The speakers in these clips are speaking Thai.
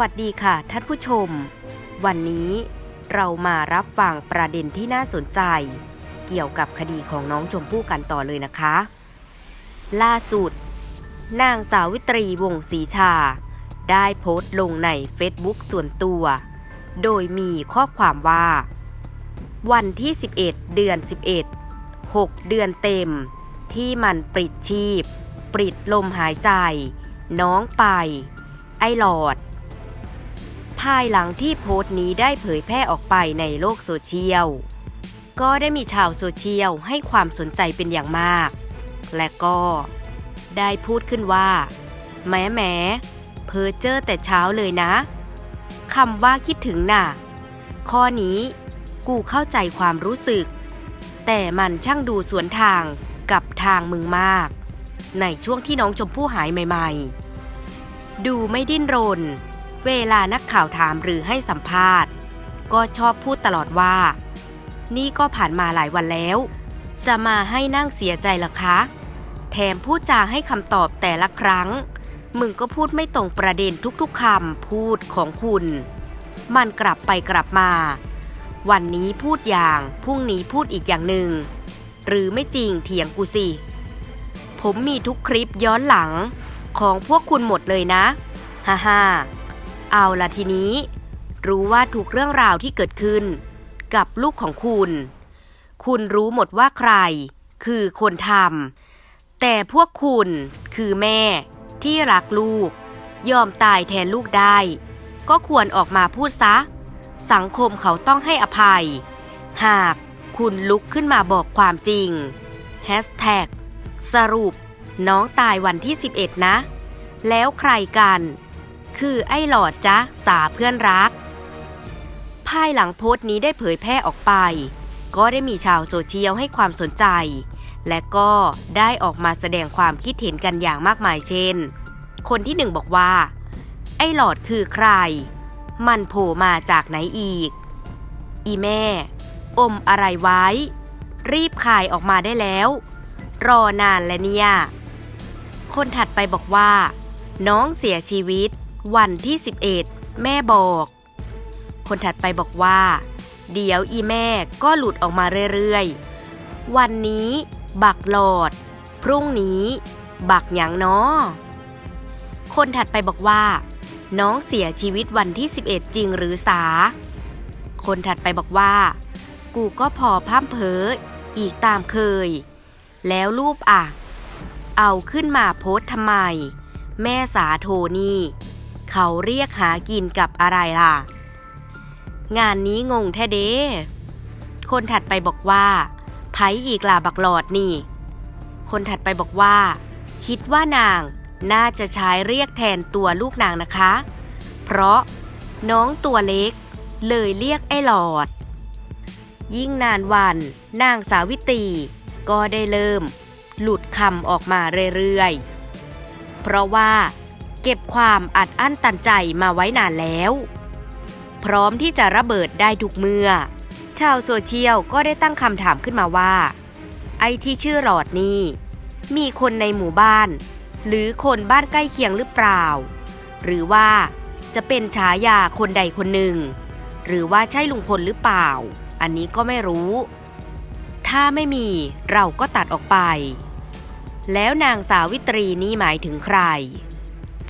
สวัสดีค่ะท่านผู้ชม วันนี้เรามารับฟังประเด็นที่น่าสนใจ เกี่ยวกับคดีของน้องชมพู่กันต่อเลยนะคะ ล่าสุด นางสาวิตรีวงศ์ศรีชา ได้โพสต์ลงในเฟซบุ๊กส่วนตัว โดยมีข้อความว่า วันที่ 11 เดือน 11 6 เดือนเต็ม ที่มันปลิดชีพ ปลิดลมหายใจ น้องไป ไอหลอดายหลังที่โพสต์นี้ได้เผยแพร่ออกไปในโลกโซเชียล ก็ได้มีชาวโซเชียลให้ความสนใจเป็นอย่างมาก และก็ได้พูดขึ้นว่า แม้แม้เพอเจอแต่เช้าเลยนะคำว่าคิดถึงน่ะ ข้อนี้กูเข้าใจความรู้สึก แต่มันช่างดูสวนทางกับทางมึงมาก ในช่วงที่น้องชมพู่หายใหม่ ๆ ดูไม่ดิ้นรน เวลานั ข่าวถามหรือให้สัมภาษณ์ ก็ชอบพูดตลอดว่า นี่ก็ผ่านมาหลายวันแล้ว จะมาให้นั่งเสียใจหรอคะ แถมพูดจาให้คำตอบแต่ละครั้ง มึงก็พูดไม่ตรงประเด็นทุกๆคำพูดของคุณ มันกลับไปกลับมา วันนี้พูดอย่างพรุ่งนี้พูดอีกอย่างหนึ่ง หรือไม่จริงเถียงกูสิผมมีทุกคลิปย้อนหลังของพวกคุณหมดเลยนะ ฮ่าฮ่า เอาละทีนี้ รู้ว่าทุกเรื่องราวที่เกิดขึ้น กับลูกของคุณ คุณรู้หมดว่าใคร คือคนทำแต่พวกคุณคือแม่ที่รักลูก ยอมตายแทนลูกได้ ก็ควรออกมาพูดซะ สังคมเขาต้องให้อภัย หากคุณลุกขึ้นมาบอกความจริงแฮชแท็กสรุป น้องตายวันที่ 11 นะ แล้วใครกัน คือไอ้หลอดจ๊ะสาเพื่อนรัก ภายหลังโพสต์นี้ได้เผยแพร่ออกไป ก็ได้มีชาวโซเชียลให้ความสนใจ และก็ได้ออกมาแสดงความคิดเห็นกันอย่างมากมายเช่น คนที่หนึ่งบอกว่า ไอ้หลอดคือใคร มันโผล่มาจากไหนอีก อีแม่ อมอะไรไว้ รีบขายออกมาได้แล้ว รอนานแล้วเนี่ยคนถัดไปบอกว่า น้องเสียชีวิต วันที่ 11 แม่บอก คนถัดไปบอกว่า เดี๋ยวอีแม่ก็หลุดออกมาเรื่อยๆ วันนี้ บักหลอด พรุ่งนี้ บักหยังเนาะคนถัดไปบอกว่า น้องเสียชีวิตวันที่ 11 จริงหรือสา คนถัดไปบอกว่า กูก็พอพร่ำเพออีกตามเคย แล้วรูปอะ เอาขึ้นมาโพสทำไม แม่สาโทนี่ เขาเรียกหากินกับอะไรล่ะ งานนี้งงแท้เด้คนถัดไปบอกว่าไผอีกล่ะบักหลอดนี่ คนถัดไปบอกว่า คิดว่านางน่าจะใช้เรียกแทนตัวลูกนางนะคะ เพราะน้องตัวเล็ก เลยเรียกไอ้หลอด ยิ่งนานวันนางสาวิตรีก็ได้เริ่ม หลุดคำออกมาเรื่อยๆ เพราะว่า เก็บความอัดอั้นตันใจมาไว้นานแล้ว พร้อมที่จะระเบิดได้ทุกเมื่อ ชาวโซเชียลก็ได้ตั้งคำถามขึ้นมาว่า ไอ้ที่ชื่อหลอดนี่ มีคนในหมู่บ้าน หรือคนบ้านใกล้เคียงหรือเปล่า หรือว่าจะเป็นฉายาคนใดคนหนึ่ง หรือว่าใช่ลุงพลหรือเปล่า อันนี้ก็ไม่รู้ ถ้าไม่มีเราก็ตัดออกไป แล้วนางสาวิตรีนี่หมายถึงใคร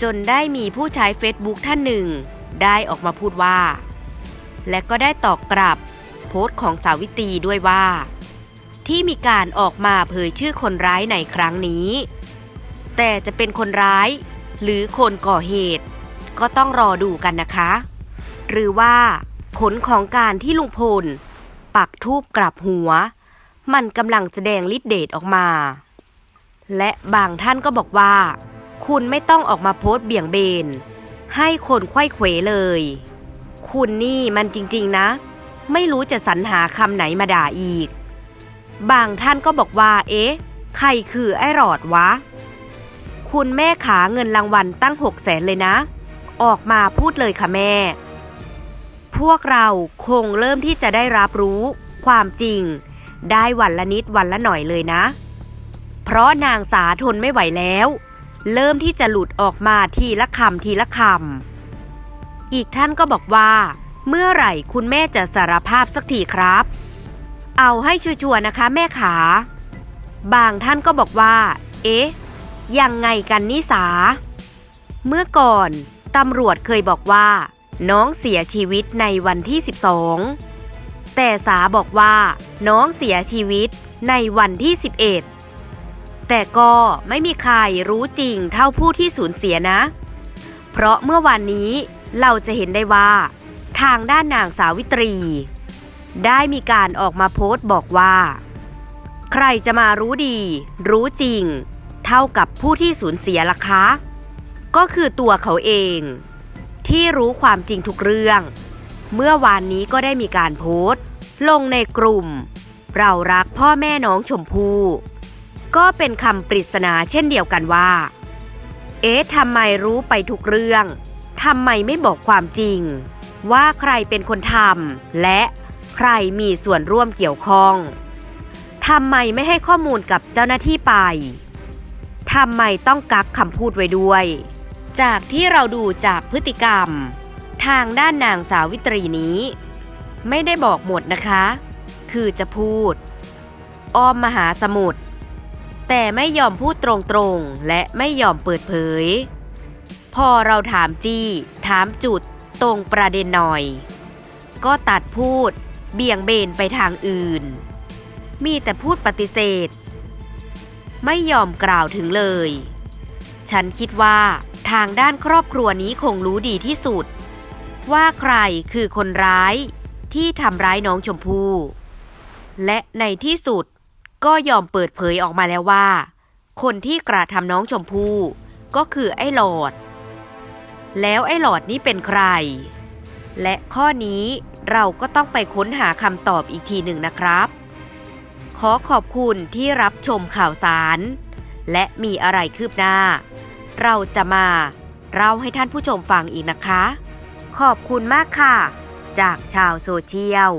จนได้มีผู้ใช้เฟซบุ๊กท่านหนึ่ง ได้ออกมาพูดว่า และก็ได้ตอบกลับโพสต์ของสาวิตรีด้วยว่า ที่มีการออกมาเผยชื่อคนร้ายในครั้งนี้ แต่จะเป็นคนร้าย หรือคนก่อเหตุ ก็ต้องรอดูกันนะคะ หรือว่า ผลของการที่ลุงพล ปักทูบกลับหัว มันกำลังแสดงฤทธิ์เดชออกมา และบางท่านก็บอกว่า คุณไม่ต้องออกมาโพสต์เบี่ยงเบน ให้คนไขว้เขวเลย คุณนี่มันจริงๆนะ ไม่รู้จะสรรหาคำไหนมาด่าอีก บางท่านก็บอกว่า เอ๊ะ ใครคือไอ้หลอดวะ คุณแม่ขาเงินรางวัลตั้งหกแสนเลยนะ ออกมาพูดเลยค่ะแม่ พวกเราคงเริ่มที่จะได้รับรู้ความจริง ได้วันละนิดวันละหน่อยเลยนะ เพราะนางสาทนไม่ไหวแล้ว เริ่มที่จะหลุดออกมาทีละคำทีละคำอีกท่านก็บอกว่า เมื่อไหร่คุณแม่จะสารภาพสักทีครับ เอาให้ชัวร์ๆนะคะแม่ขา บางท่านก็บอกว่า เอ๊ะ ยังไงกันนิสา เมื่อก่อนตำรวจเคยบอกว่า น้องเสียชีวิตในวันที่ 12 แต่สาบอกว่า น้องเสียชีวิตในวันที่ 11 แต่ก็ไม่มีใครรู้จริงเท่าผู้ที่สูญเสียนะ เพราะเมื่อวันนี้เราจะเห็นได้ว่า ทางด้านนางสาวิตรี ได้มีการออกมาโพสต์บอกว่า ใครจะมารู้ดี รู้จริง เท่ากับผู้ที่สูญเสียล่ะคะ ก็คือตัวเขาเอง ที่รู้ความจริงทุกเรื่อง เมื่อวานนี้ก็ได้มีการโพสต์ ลงในกลุ่ม เรารักพ่อแม่น้องชมพู่ ก็เป็นคำปริศนาเช่นเดียวกันว่า เอ๊ะทำไมรู้ไปทุกเรื่องทำไมไม่บอกความจริง ว่าใครเป็นคนทำและใครมีส่วนร่วมเกี่ยวข้องทำไมไม่ให้ข้อมูลกับเจ้าหน้าที่ไปทำไมต้องกักคำพูดไว้ด้วย จากที่เราดูจากพฤติกรรม ทางด้านนางสาวิตรีนี้ ไม่ได้บอกหมดนะคะ คือจะพูด อ้อมมหาสมุทร แต่ไม่ยอมพูดตรงๆ และไม่ยอมเปิดเผย พอเราถามจี้ ถามจุดตรงประเด็นหน่อย ก็ตัดพูด เบี่ยงเบนไปทางอื่น มีแต่พูดปฏิเสธ ไม่ยอมกล่าวถึงเลย ฉันคิดว่าทางด้านครอบครัวนี้คงรู้ดีที่สุด ว่าใครคือคนร้ายที่ทำร้ายน้องชมพู่และในที่สุด ก็ยอมเปิดเผยออกมาแล้วว่า คนที่กระทำน้องชมพู่ก็คือไอ้หลอด แล้วไอ้หลอดนี่เป็นใคร และข้อนี้เราก็ต้องไปค้นหาคำตอบอีกทีหนึ่งนะครับ ขอขอบคุณที่รับชมข่าวสาร และมีอะไรคืบหน้า เราจะมาเล่าให้ท่านผู้ชมฟังอีกนะคะ ขอบคุณมากค่ะ จากชาวโซเชียล